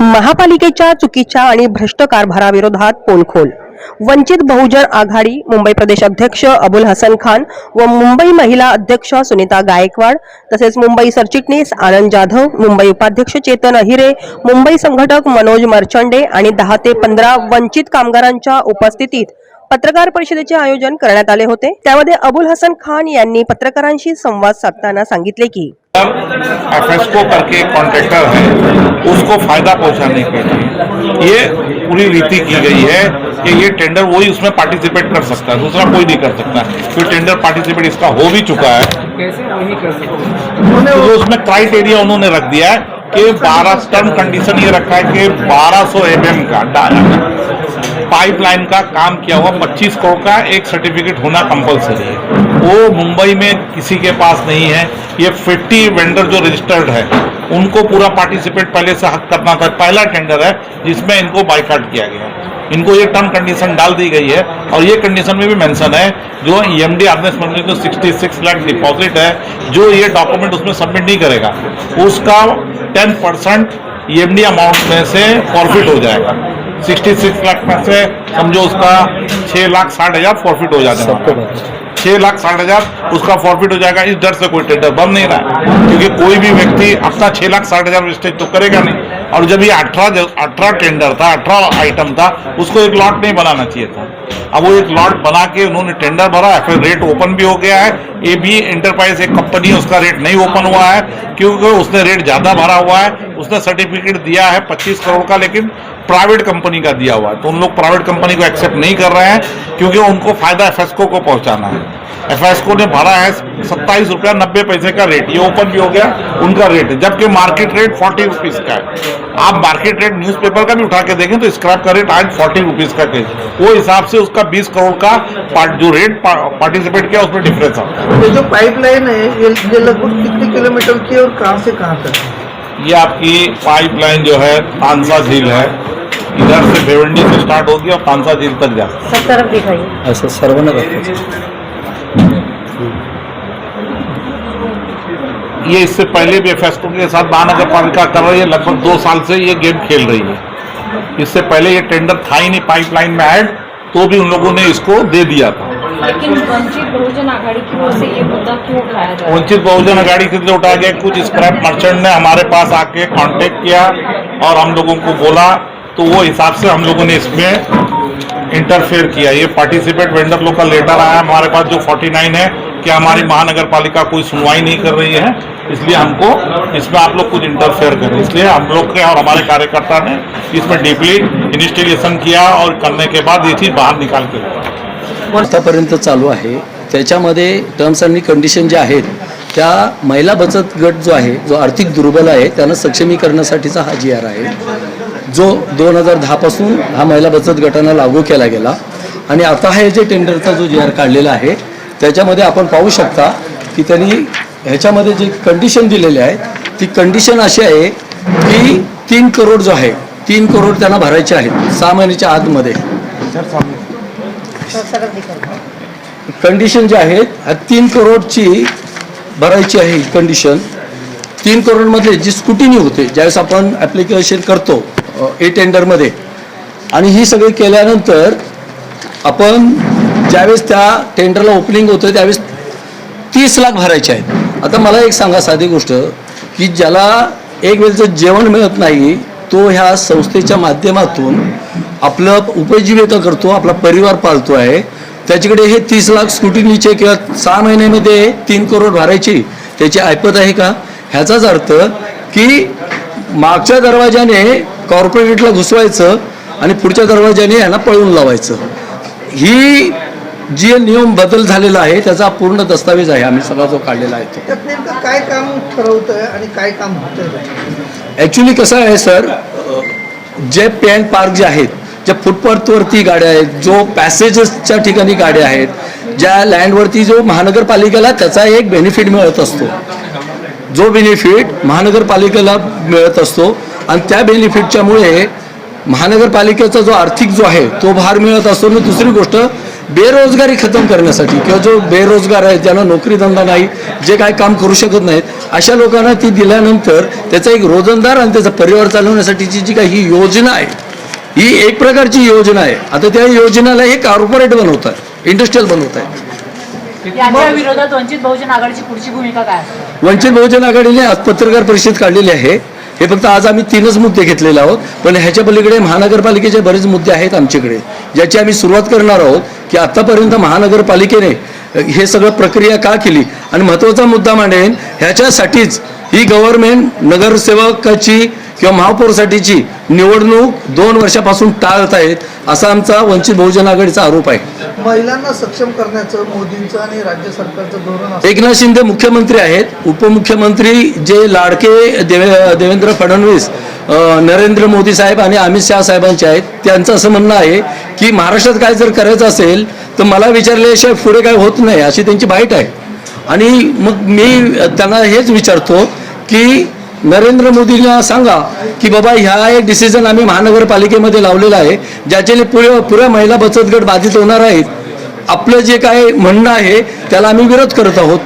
महापालिकेच्या चुकीच्या आणि भ्रष्ट कारभाराविरोधात पोलखोल. वंचित बहुजन आघाडी मुंबई प्रदेश अध्यक्ष अबुल हसन खान व मुंबई महिला अध्यक्ष सुनीता गायकवाड तसेच मुंबई सरचिटणीस आनंद जाधव मुंबई उपाध्यक्ष चेतन अहिरे मुंबई संघटक मनोज मर्चंडे आणि दहा ते पंधरा वंचित कामगारांच्या उपस्थितीत पत्रकार परिषदेचे आयोजन करण्यात आले होते. त्यामध्ये अबुल हसन खान यांनी पत्रकारांशी संवाद साधताना सांगितले की एफएसको करके कॉन्ट्रैक्टर है उसको फ़ायदा पहुँचाने के लिए। ये पूरी रीति की गई है कि ये टेंडर वही उसमें पार्टिसिपेट कर सकता है दूसरा कोई नहीं कर सकता। क्योंकि तो टेंडर पार्टिसिपेट इसका हो भी चुका है। कैसे वही कर सकते तो उसमें क्राइटेरिया उन्होंने रख दिया है कि 12 टर्म कंडीशन ये रखा है कि 1200 एमएम का पाइपलाइन का काम किया हुआ 25 करोड़ का एक सर्टिफिकेट होना कंपलसरी है। वो मुंबई में किसी के पास नहीं है। ये 50 वेंडर जो रजिस्टर्ड है, उनको पूरा पार्टिसिपेट पहले से हक करना था। पहला टेंडर है, जिसमें इनको बाइकाट किया गया। इनको ये टर्म कंडीशन डाल दी गई है और ये कंडीशन में भी मेंशन है, जो E ईएमडी आपने समझ लीजिए जो 66 लाख डिपॉजिट है, जो ये डॉक्यूमेंट उसमें सबमिट नहीं करेगा। उसका टेन परसेंट ईएमडी अमाउंट में से फॉरफिट हो जाएगा। 66 लाख में से समझो उसका 6 लाख साठ हज़ार फॉरफिट हो जाएगा छः लाख साठ हजार उसका फॉरफिट हो जाएगा। इस डर से कोई टेंडर बन नहीं रहा क्योंकि कोई भी व्यक्ति अपना छः लाख साठ हजार वेस्टेज तो करेगा नहीं। और जब ये अठारह अठारह टेंडर था, अठारह आइटम था, उसको एक लॉट नहीं बनाना चाहिए था। अब वो एक लॉट बना के उन्होंने टेंडर भरा है, फिर रेट ओपन भी हो गया है। ए बी इंटरप्राइज एक कंपनी है, उसका रेट नहीं ओपन हुआ है, क्योंकि उसने रेट ज़्यादा भरा हुआ है। उसने सर्टिफिकेट दिया है पच्चीस करोड़ का, लेकिन प्राइवेट कंपनी का दिया हुआ है। तो उन लोग प्राइवेट कंपनी को एक्सेप्ट नहीं कर रहे हैं, क्योंकि उनको फ़ायदा एफएसको को पहुंचाना है। एफएसको ने भरा है सत्ताईस रुपया नब्बे पैसे का रेट ये ओपन भी हो गया उनका रेट जबकि मार्केट रेट फोर्टी रुपीज़ का है। आप मार्केट रेट न्यूज़पेपर का भी उठा के देखें तो स्क्रैप का रेट आज फोर्टी रुपीज़ का केज वो हिसाब से उसका बीस करोड़ का पार्ट- जो रेट पा, पार्टिसिपेट किया उसमें डिफरेंस आता है। ये जो पाइपलाइन है ये ये लगभग कितने किलोमीटर की है और कहाँ से कहाँ तक ये आपकी पाइपलाइन जो है तानसा झील है। इधर से भिवंडी से स्टार्ट होगी और तानसा झील तक जाती है। सब तरफ़ दिखाई असं सर्वांना ये इससे पहले भी एफएसको के साथ महानगर पालिका कर रही है लगभग दो साल से ये गेम खेल रही है। इससे पहले ये टेंडर था ही नहीं पाइपलाइन में ऐड तो भी उन लोगों ने इसको दे दिया था। लेकिन वंचित बहुजन आघाड़ी की ओर से ये मुद्दा क्यों उठाया वंचित बहुजन उठा गया कुछ स्क्रैप मर्चेंट ने हमारे पास आके कांटेक्ट किया और हम लोगों को बोला तो वो हिसाब से हम लोगों ने इसमें इंटरफेयर किया। ये पार्टिसिपेट वेंडर लोग का लेटर आया हमारे पास जो 49 है कि हमारी महानगर पालिका कोई सुनवाई नहीं कर रही है इसलिए हमको इसमें आप लोग कुछ इंटरफेयर करें इसलिए हम लोग के और हमारे कार्यकर्ता ने इसमें डीपली इन्वेस्टिगेशन किया और करने के बाद ये चीज़ बाहर निकाल के आतापर्यंत चालू आहे. त्याच्यामध्ये टर्म्स आणि कंडिशन ज्या आहेत त्या महिला बचत गट जो आहे जो आर्थिक दुर्बल आहे त्यांना सक्षमीकरणासाठीचा हा जी आर आहे. जो दोन हजार दहापासून हा महिला बचत गटांना लागू केला गेला. आणि आता हे जे टेंडरचा जो जी आर काढलेला आहे त्याच्यामध्ये आपण पाहू शकता की त्यांनी ह्याच्यामध्ये जी कंडिशन दिलेली आहे ती कंडिशन अशी आहे की तीन करोड जो आहे तीन करोड त्यांना भरायचे आहेत सहा महिन्याच्या आतमध्ये. कंडिशन जे आहेत तीन करोडची भरायची आहे कंडिशन तीन करोडमध्ये जी स्कुटिनी होते ज्यावेळेस आपण ॲप्लिकेशन करतो ए टेंडरमध्ये आणि ही सगळी केल्यानंतर आपण ज्यावेळेस त्या टेंडरला ओपनिंग होतं त्यावेळेस तीस लाख भरायचे आहेत. आता मला एक सांगा साधी गोष्ट की ज्याला एक वेळचं जेवण मिळत नाही तो ह्या संस्थेच्या माध्यमातून आपलं उपजीविका करतो आपला परिवार पाळतो आहे. त्याच्याकडे हे तीस लाख स्कुटिनीचे किंवा सहा महिन्यामध्ये तीन करोड भरायची त्याची ऐपत आहे का? ह्याचाच अर्थ की मागच्या दरवाजाने कॉर्पोरेटला घुसवायचं आणि पुढच्या दरवाजाने यांना पळवून लावायचं. ही जी नियम बदल झालेला आहे त्याचा पूर्ण दस्तावेज आहे. आम्ही सगळा जो काढलेला आहे तो. त्यात नेमकं काय काम ठरवत आहे आणि काय काम होत आहे ॲक्च्युली कसं आहे सर जे पे अँड पार्क जे आहेत ज्या फुटपाथवरती गाड्या आहेत जो पॅसेजेसच्या ठिकाणी गाड्या आहेत ज्या लँडवरती जो महानगरपालिकेला त्याचा एक बेनिफिट मिळत असतो. जो बेनिफिट महानगरपालिकेला मिळत असतो आणि त्या बेनिफिटच्यामुळे महानगरपालिकेचा जो आर्थिक जो आहे तो भार मिळत असतो. आणि दुसरी गोष्ट बेरोजगारी खतम करण्यासाठी किंवा जो बेरोजगार आहे ज्यांना नोकरी धंदा नाही जे काय काम करू शकत नाहीत अशा लोकांना ती दिल्यानंतर त्याचा एक रोजंदार आणि त्याचा परिवार चालवण्यासाठीची जी काही ही योजना आहे ही एक प्रकारची योजना आहे. आता त्या योजनेला हे कॉर्पोरेट बनवत आहे इंडस्ट्रीयल बनवत आहे वंचित बहुजन आघाडीची पुढची भूमिका काय असेल वंचित बहुजन आघाडीने आज पत्रकार परिषद काढलेली आहे. हे फक्त आज आम्ही तीनच मुद्दे घेतलेले आहोत पण ह्याच्या पलीकडे महानगरपालिकेचे बरेच मुद्दे आहेत आमच्याकडे ज्याची आम्ही सुरुवात करणार आहोत. की आतापर्यंत महानगरपालिकेने हे सगळं प्रक्रिया का केली? आणि महत्त्वाचा मुद्दा मांडेन ह्याच्यासाठीच ही गव्हर्नमेंट नगरसेवकाची किंवा महापौरसाठीची निवडणूक दोन वर्षापासून टाळत आहेत असा आमचा वंचित बहुजन आघाडीचा आरोप आहे. महिलांना सक्षम करण्याचं मोदींचं आणि राज्य सरकारचं धोरण एकनाथ शिंदे मुख्यमंत्री आहेत. उपमुख्यमंत्री जे लाडके देवे देवेंद्र फडणवीस नरेंद्र मोदी साहेब आणि अमित शहा साहेबांचे आहेत. त्यांचं असं म्हणणं आहे की महाराष्ट्रात काय जर करायचं असेल तर मला विचारल्याशिवाय पुढे काय होत नाही अशी त्यांची बाईट आहे. आणि मग मी त्यांना हेच विचारतो की नरेंद्र मोदींना सांगा की बाबा ह्या एक डिसिजन आम्ही महानगरपालिकेमध्ये लावलेला आहे ज्याचे पुऱ्या पुऱ्या महिला बचत गट बाधित होणार आहेत. आपलं जे काय म्हणणं आहे त्याला आम्ही विरोध करत आहोत.